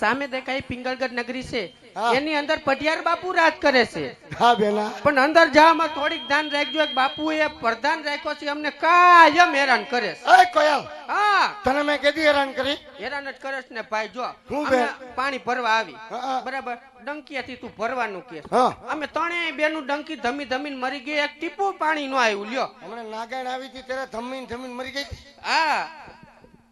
સામે દેખાય પિંગલગઢ નગરી છે. એની અંદર પઢિયાર બાપુ રાજ કરે છે. હા બેલા. પણ અંદર જવામાં થોડીક ધ્યાન રાખજો. એક બાપુ એ પ્રધાન રાખ્યો છે અમને કાયમ હેરાન કરે છે. એ કોયલ. હા. તને મેં કેદી હેરાન કરી. હેરાન જ કરે છે ને ભાઈ જો. હું બે? પાણી ભરવા આવી. બરાબર. ડંકીયાથી તું ભરવાનું કે. અમે ત્રણેય બેનું ડંકી ધમી ધમીને મરી ગઈ એક ટીપું પાણી નો આવ્યું. લ્યો. હમણાં નાગાણ આવી હતી ત્યારે ધમીન ધમીન મરી ગઈ. હા.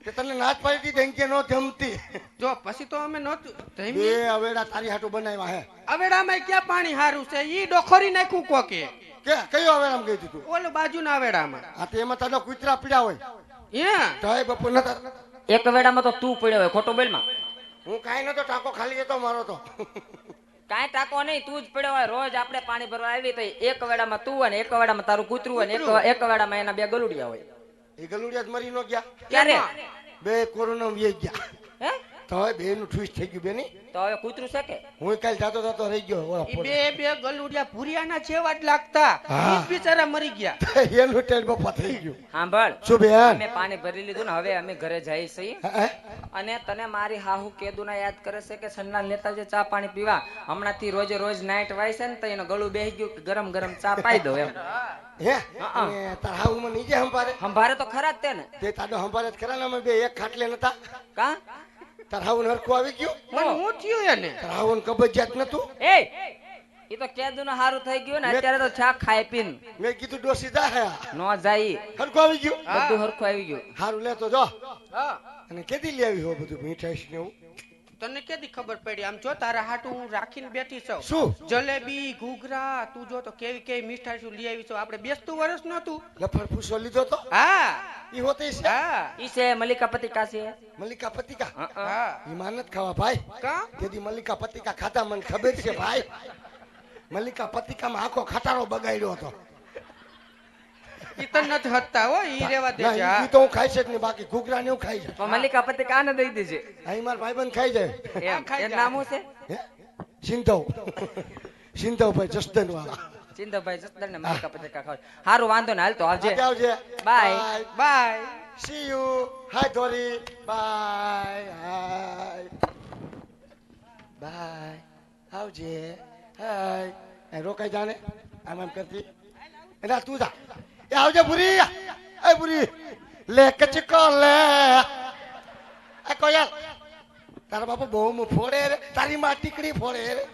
તે તને નાચ પાડી ધંકે નો જમતી. જો પછી તો અમે નો જમી એ અવેડા તારી હાટુ બનાવ્યા હે. અવેડામાં ક્યાં પાણી હારું છે? ઈ ડોખરી નાખ્યું કોકે? કે કયો અવેડામ ગઈ તું ઓલું બાજુના અવેડામાં. આ તે એમાં તને કૂતરા પીડ્યા હોય. હે? તો એ બપોર નતા એક વેડામાં તો તું પડ્યો હોય ખોટો બોલમાં હું કાઈ નતો ટાંકો ખાલી જતો મારો તો. કાંઈ ટાકો નહીં તું જ પડ્યો હોય. રોજ આપણે પાણી ભરવા આવી તો એક વેડામાં તું હોય ને એક વેડામાં તારું કૂતરું હોય ને એક એક વેડામાં એના બે ગલુડિયા હોય. એ ગલુડિયા જ મરી નો ગયા. ક્યારે? બે કોરોના વી ગયા. હે? તો હવે બે નું ઠૂસ થઈ ગયું બેની. તો હવે કૂતરું શકે? હું કાલ જાતો જાતો રહી ગયો. બે બે ગલુડિયા ભૂરિયાના જેવા જ લાગતા. ઈ બિચારા મરી ગયા. એનું ટેલ બફા થઈ ગયું. સાંભળ શું બેન? મેં પાણી ભરી લીધું ને હવે અમે ઘરે જઈ છીએ. અને તને મારી હાહુ કેદુના યાદ કરે છે કે સન્ના લેતા જે ચા પાણી પીવા? હમણાંથી રોજે રોજ નાઈટ વાય છે ને તો એનો ગળું બેસી ગયું કે ગરમ ગરમ ચા પાઈ દો એમ. હે? તાર નીચે હંપારે સંભારે તો ખરા જ તે ને. તે તાડો જ ખરા ને અમે બે એક ખાટલે નતા. કા? તાર હરખું આવી ગયું? હું. થયું એને? તાર કબજિયાત નતું? એ એ તો કેદુનું હારું થઈ ગયું ને અત્યારે તો ચા ખાઈ પીન. મેં કીધું ડોસી જા નો જાય. હરખું આવી ગયું? બધું હરખું આવી ગયું. હારું લેતો જો. અને કેદી લે આવી હો બધું મીઠાઈશ ને એવું? તને કેદી ખબર પડી? આમ જો તારા હાટું હું રાખીને બેઠી છું. શું? જલેબી ઘૂઘરા તું જો તો કેવી કેવી મીઠાઈ શું લઈ આવી છું? આપણે બેસતું વર્ષ નતું લફડ ફૂસો લીધો તો? હા. ઈ હોતે છે? હા. ઈ છે મલિકા પતિકા છે. મલ્લિકા પતિકા? હં, ઈ માનત ખાવા ભાઈ. કા? કેદી મલ્લિકા પતિકા ખાતા મને ખબર છે ભાઈ? મલ્લિકા પતિકામાં આખો ખટારો બગાડ્યો હતો. ઈ તને નથી હતતા હો ઈ રેવા દે દેજે ઈ- તો હું ખાઈ છે ને બાકી ઘૂઘરા ને હું ખાઈ છે તો મલિકા પતિકા આને દઈ દેજે. અહીં ભાઈ ભાઈબંધ ખાઈ જાય. એમ. નામ શું છે? સિંધવ. સિંધવભાઈ જસદન વાળા સિંધવભાઈ જસદન ને મલિકા પતિકા ખાવ હારું વાંધો ને હાલ તો આવજે. આવજે. Bye. Bye. See you hi ધોરી બાય હાય બાય આવજે. હાય રોકાઈ જાને આમ આમ કરતી. એના તું જા. એ આવજે ભૂરી એ ભૂરી લે કચકો લે એ કોયલ તારા બાપુ બહુ મું ફોડે રે તારી માં ટીકડી ફોડે રે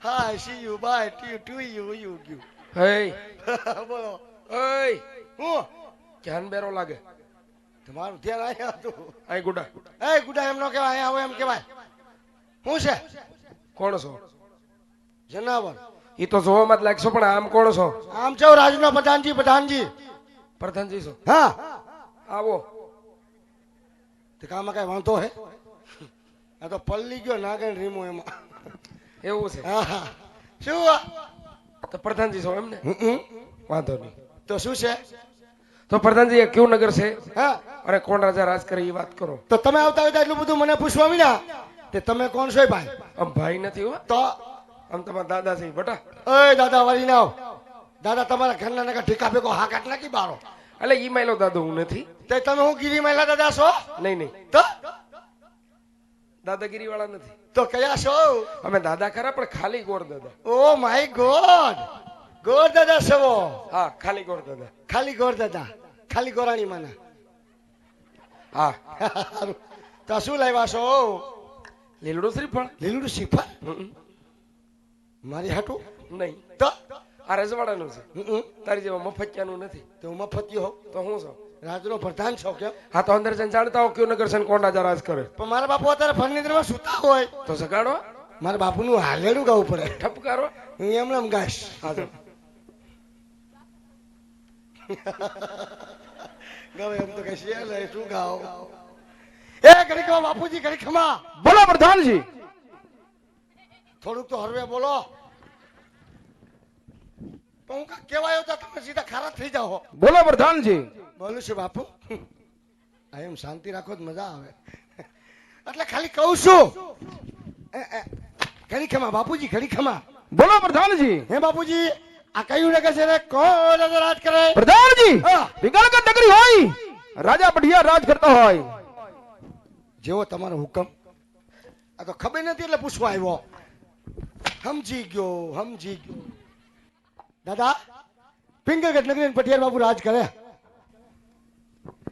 હાય સી યુ બાય ટુ ટુ યુ યુ યુ હે બોલો ઓય હું ધ્યાન બેરો લાગે તમારું ધ્યાન અહીંયા હતું આય ગુડા એ ગુડા એમ નો કહેવાય અહીંયા આવો એમ કહેવાય શું છે કોણ છો જનાવર ઈ તો જોવામાં જ લાગશો પણ આમ કોણ છો? આમ છો રાજના પ્રધાનજી પ્રધાનજી. પ્રધાનજી છો? હા. આવો. કામાં કઈ વાંધો હે? આ તો પલ્લી ગયો નાગણ રીમો એમાં. એવું છે? હા હા. શું તો પ્રધાનજી છો એમ ને હમ, હમ. વાંધો નહીં. તો શું છે? તો પ્રધાનજી એ કેવું નગર છે? હા. અને કોણ રાજા રાજ કરે એ વાત કરો. તો તમે આવતા હોય તો એટલું બધું મને પૂછવા વિના. તે તમે કોણ છો ભાઈ? ભાઈ નથી હો. તો આમ તમારા દાદા છે બટા. એ દાદા વળી ના દાદા તમારા ઘરના નકા ઠીકા ભેગો હા કાટ નાખી બારો. એટલે ઈ માયલો દાદો હું નથી. તે તમે હું ગીરી મહિલા દાદા છો? નહીં નહીં. તો? દાદાગીરી વાળા નથી. તો કયા છો? અમે દાદા ખરા પણ ખાલી ગોળ દાદા. Oh my God. ગોર દાદા છો? હા ખાલી ગોળ દાદા. ખાલી ગોર દાદા. ખાલી ગોરાણી માના. હા. તો શું લાવ્યા છો? લીલડું શ્રીફળ. લીલડું શ્રીફળ? મારી હાટું? નહીં. તો? આ રજવાડાનું છે. તારી જેવા મફતિયાનું નથી. તો હું મફતિયો હોઉં? તો હું છો. રાજનો પ્રધાન છો કેમ? હા તો અંદર જઈને જાણતા હો કયું નગર છે ને કોણ રાજા રાજ કરે. પણ મારા બાપુ અત્યારે ફર્નિચરમાં સુતા હોય. તો સગાડો મારા બાપુનું હાલેડું ગાવું પડે. ઠપકારો. હું એમને એમ ગાઈશ. હા તો. ગાવ એમ તો કઈ નહીં, શું ગાવ? એ ઘડી ખમા બાપુજી ઘડી ખમા બોલો પ્રધાનજી. થોડુંક તો હરવે બોલો. હું કેવાયો તો તમે સીધા ખારા થઈ જાઓ. બોલો પ્રધાનજી. બોલું છું બાપુ. આ એમ શાંતિ રાખો જ મજા આવે. એટલે ખાલી કહું છું. ઘડી ખમા બાપુજી ઘડી ખમા બોલો પ્રધાનજી. હે બાપુજી આ કયું નગર છે રે કોણ રાજ કરે? પ્રધાનજી. વિકલગઢ નગરી હોય. રાજા પઢિયા રાજ કરતા હોય. જેવો તમારો હુકમ. આ તો ખબર નથી એટલે પૂછવા આવ્યો. સમજી ગયો સમજી ગયો દાદા પિંગલગઢ નગરી પટિયાર બાપુ રાજ કરે.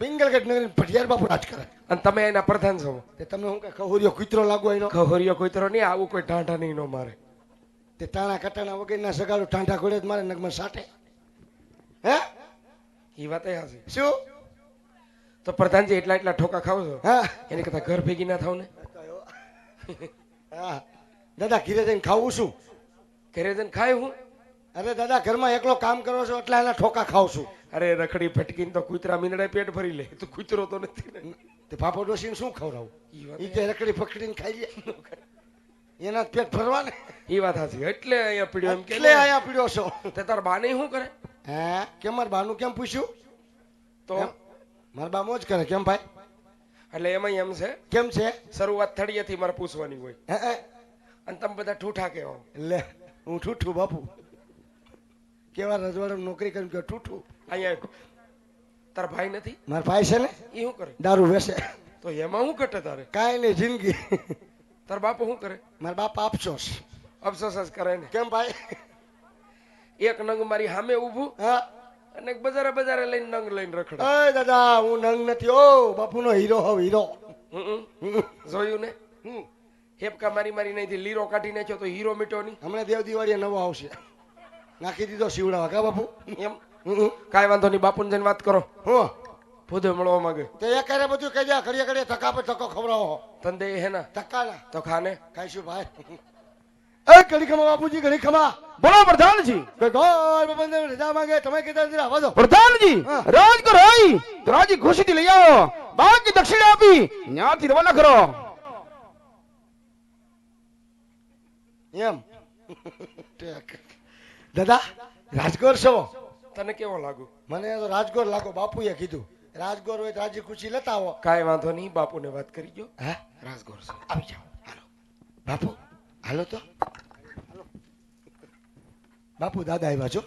પિંગલગઢ નગરી પટિયાર બાપુ રાજ કરે. અને તમે એના પ્રધાન છો? તે તમને હું કે ખહોરિયો કૂતરો લાગો એનો. ખહોરિયો કૂતરો નહીં આવું કોઈ ટાંટા નહીં નો મારે. તે ટાણા કટાણા વગરના સગાડો ટાંટા ખોડે મારે નગમાં સાટે. હે? એ વાત હાસી શું? તો પ્રધાનજી એટલા એટલા ઠોકા ખાવ છો? હા. એની કરતા ઘર ભેગી ના થાવ ને? હા. દાદા ઘીરે જઈને ખાવું શું? ઘરે જઈને ખાય હું? અરે દાદા ઘરમાં એકલો કામ કરો છો એટલે એના ઠોકા ખાવ છું. અરે રખડી ફટકીને તો કૂતરા મીંદડે પેટ ભરી લે તું કૂતરો તો નથી તે પાપો ડોસીને શું ખવડાવું? ઈ વાત કે રકડી ફકડીને ખાઈ લે. એના પેટ ભરવા ને. ઈ વાત હાસી એટલે અહીંયા પીડ્યો એમ કે એટલે આયા પીડ્યો છો. તે તાર બાને શું કરે? હે? કેમ માર બાનું કેમ પૂછ્યું? તો? માર બા મોજ કરે કેમ ભાઈ? એટલે એમાં એમ છે. કેમ છે? શરૂઆત થળિયેથી મારે પૂછવાની હોય. હે? અને તમે બધા ઠૂઠા કહેવા લે હું ઠૂઠું બાપુ. કેવા રજવાડા નોકરી કરી કે ઠૂઠું. અહીંયા તાર ભાઈ નથી? મારા ભાઈ છે ને? એ શું કરે? દારૂ વેસે તો એમાં શું ઘટે તારે? કાંઈ નહીં જિંદગી. તાર બાપુ શું કરે? મારા બાપ અફસોસ. અફસોસ જ કરે ને. કેમ ભાઈ? એક નંગ મારી સામે ઊભું હા. અને બજારે બજારે લઈને નંગ લઈને રખડે. અય દાદા હું નંગ નથી. ઓ બાપુનો હીરો હોવ હીરો. જોયું ને? હમ. હેપકા મારી મારી નહીં લીરો કાઢી નાખ્યો તો હીરો મીટો નહીં. હમણાં દેવ દિવાળીએ નવો આવશે. નાખી દીધો શિવડાવા. કા બાપુ? એમ. કાંઈ વાંધો નહીં બાપુને જઈને વાત કરો. હું. ભૂદે મળવા માંગે. તો એ કરે બધું કહી જા ઘડીએ ઘડીએ ધક્કા પર ધક્કો ખવડાવો. તને દે હે ના. ધક્કા ના તો ખાને. ખાઈશું ભાઈ. એ ઘડી ખમા બાપુજી ઘડી ખમા. બોલો પ્રધાનજી. ગોળ બાબાને રજા માંગે તમે કીધા જરા આવવા દો પ્રધાનજી રાજ કરો રાજી ખુશીથી લઈ આવો. બાકી દક્ષિણ આપી. ન્યાથી રવાના કરો. એમ? દાદા રાજગોર છો? તને કેવો લાગુ? મને તો રાજગોર લાગો બાપુએ કીધું. રાજગોર હોય રાજી ખુશી લેતા આવો કાંઈ વાંધો નહીં બાપુને વાત કરી ગયો હે? રાજગોર છો. આવી જાઓ. હાલો. બાપુ હાલો તો. બાપુ દાદા આવ્યા છો?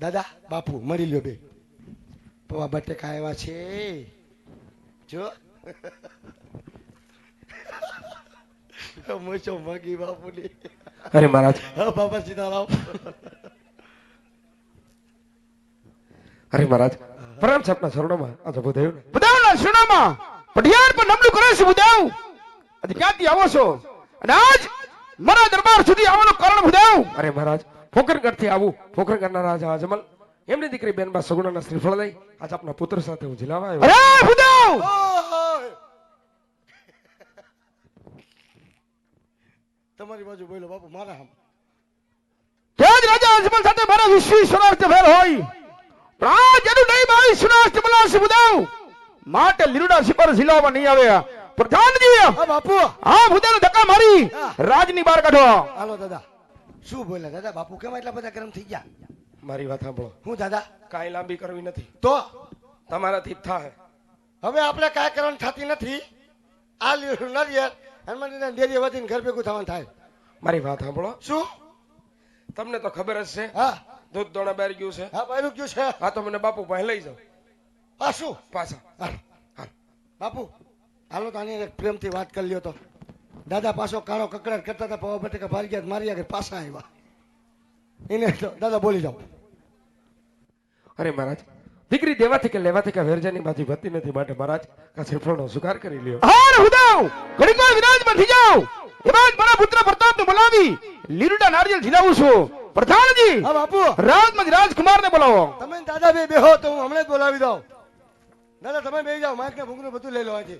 દાદા બાપુ મળી લ્યો બે. પવા બટેકા આવ્યા છે. જો. મૂછો મગી બાપુની અરે મહારાજ. હા બાપા સીતારામ અરે મહારાજ પ્રણામ આપના શરણોમાં આ તો બુધાયું ને શરણામાં પઢિયાર પર નમલું કરે છે બુદાવ આજે ક્યાંથી આવો છો? અને આજ મારા દરબાર સુધી આવવાનું કારણ બુદાવ અરે મહારાજ ફોકરગઢથી આવું. ફોકરગઢના રાજા અજમલ એમની દીકરી બેનબા સગુણાના શ્રીફળ લઈ આજ આપના પુત્ર સાથે હું જિલ્લામાં આવ્યો અરે બુદાવ તમારી બાજુ બોલો બાપુ મારા હમ. જ રાજા અજમલ સાથે મારા વિશ્વી ફેર હોય પણ નહીં મારી સ્વરાષ્ટ્ર બનાવશે બુદાવ માટે લીરુડા સિપર જિલ્લામાં નહીં આવે. પ્રધાનજી હા બાપુ. હા બુદાને ધક્કા મારી રાજની બહાર કાઢો. હાલો દાદા. શું બોલ્યા દાદા? બાપુ કેમ એટલા બધા ગરમ થઈ ગયા? મારી વાત સાંભળો. હું દાદા? કાંઈ લાંબી કરવી નથી. તો? તમારાથી થાય. હવે આપણે કાંઈ કરવાની થતી નથી. આ લીલું નરિયર હનુમાનજીના દેરી વધીને ઘર ભેગું થવાનું થાય. મારી વાત સાંભળો. શું? તમને તો ખબર જ છે હા. દૂધ દોણા બહાર ગયું છે. હા બહાર ગયું છે. હા તો મને બાપુ પાસે લઈ જાઓ. આ શું? પાછા. હાલ. બાપુ હાલો તો આની પ્રેમથી વાત કરી લ્યો તો. દાદા પાછો કાળો કકડાટ કરતા હતા પવા બટેકા ભારી ગયા મારી આગળ પાછા આવ્યા. એને દાદા બોલી જાઓ. અરે મહારાજ દીકરી દેવાથી કે લેવાથી કે વેરજાની બાજી વધતી નથી માટે મહારાજ આ શ્રીફળનો સ્વીકાર કરી લ્યો? હાર હુદાવ ઘડીક વાર વિરાજમાં થઈ જાઓ એમાં જ મારા પુત્ર પ્રતાપને બોલાવી. લીરુડા નારિયેલ ખીલાવું છું. પ્રધાનજી હા બાપુ. રાજમાં રાજકુમારને બોલાવો. તમે દાદા બે બેહો તો હું હમણાં જ બોલાવી દઉં. દાદા તમે બે જાઓ. માઇક ને ભૂંગળું બધું લઈ લો આજે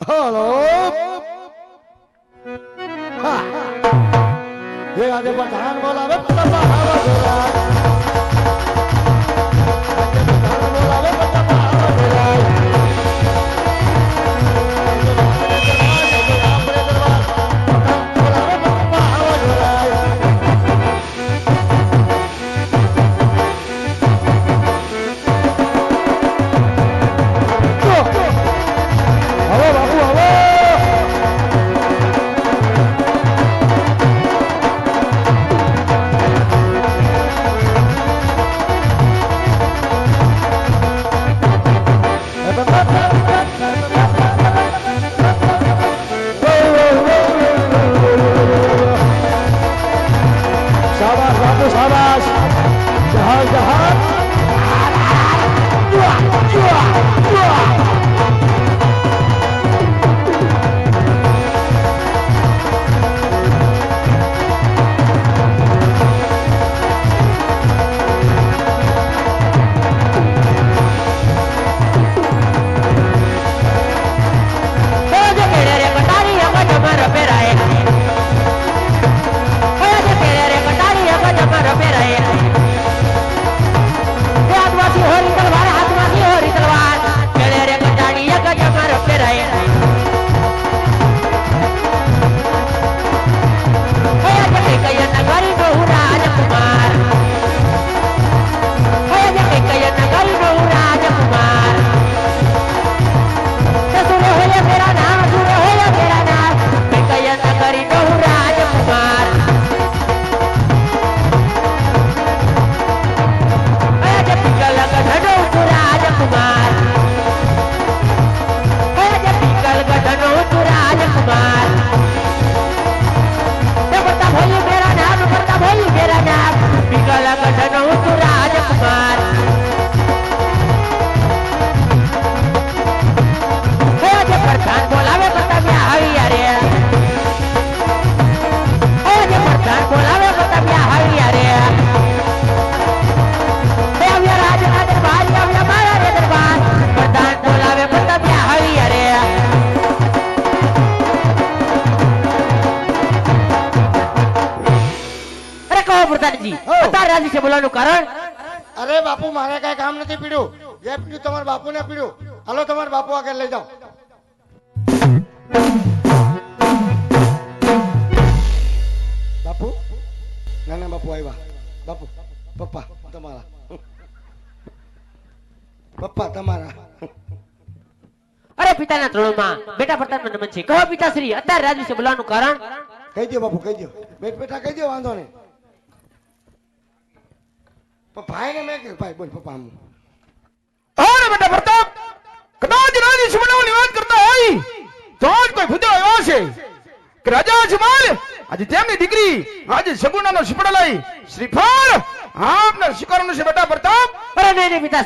હલો? હા એ આજે પઠાણ બોલાવે. પઠાણ બોલાવે વિશે બોલવાનું કારણ? અરે બાપુ મારે કઈ કામ નથી પીડ્યું. જે પીડ્યું તમારા બાપુને પીડ્યું. હાલો તમારા બાપુ આગળ લઈ જાઓ. બાપુ? નાના બાપુ આવ્યા. બાપુ પપ્પા તમારા. પપ્પા તમારા. અરે પિતાના ત્રણમાં બેટા પ્રતાપનો નમન છે. કહો પિતાશ્રી અત્યારે રાજ છે બોલવાનું કારણ? કહી દો બાપુ કહી દો બેટ બેઠા કહી દો વાંધો નહીં. ભાઈને મેં કીધું ભાઈ બોલ પપ્પા આમ. અરે બેટા પ્રતાપ. કદાચ રાજી સુમનાઓની વાત કરતા હોય તો જ કોઈ ભૂદેવ આવ્યો છે કે રાજા જમાલ આજે તેમની દીકરી આજે સગુણાનો સુપડા લઈ શ્રીફળ આપને સ્વીકારવાનું છે બેટા પ્રતાપ. અરે નહીં નહીં પિતા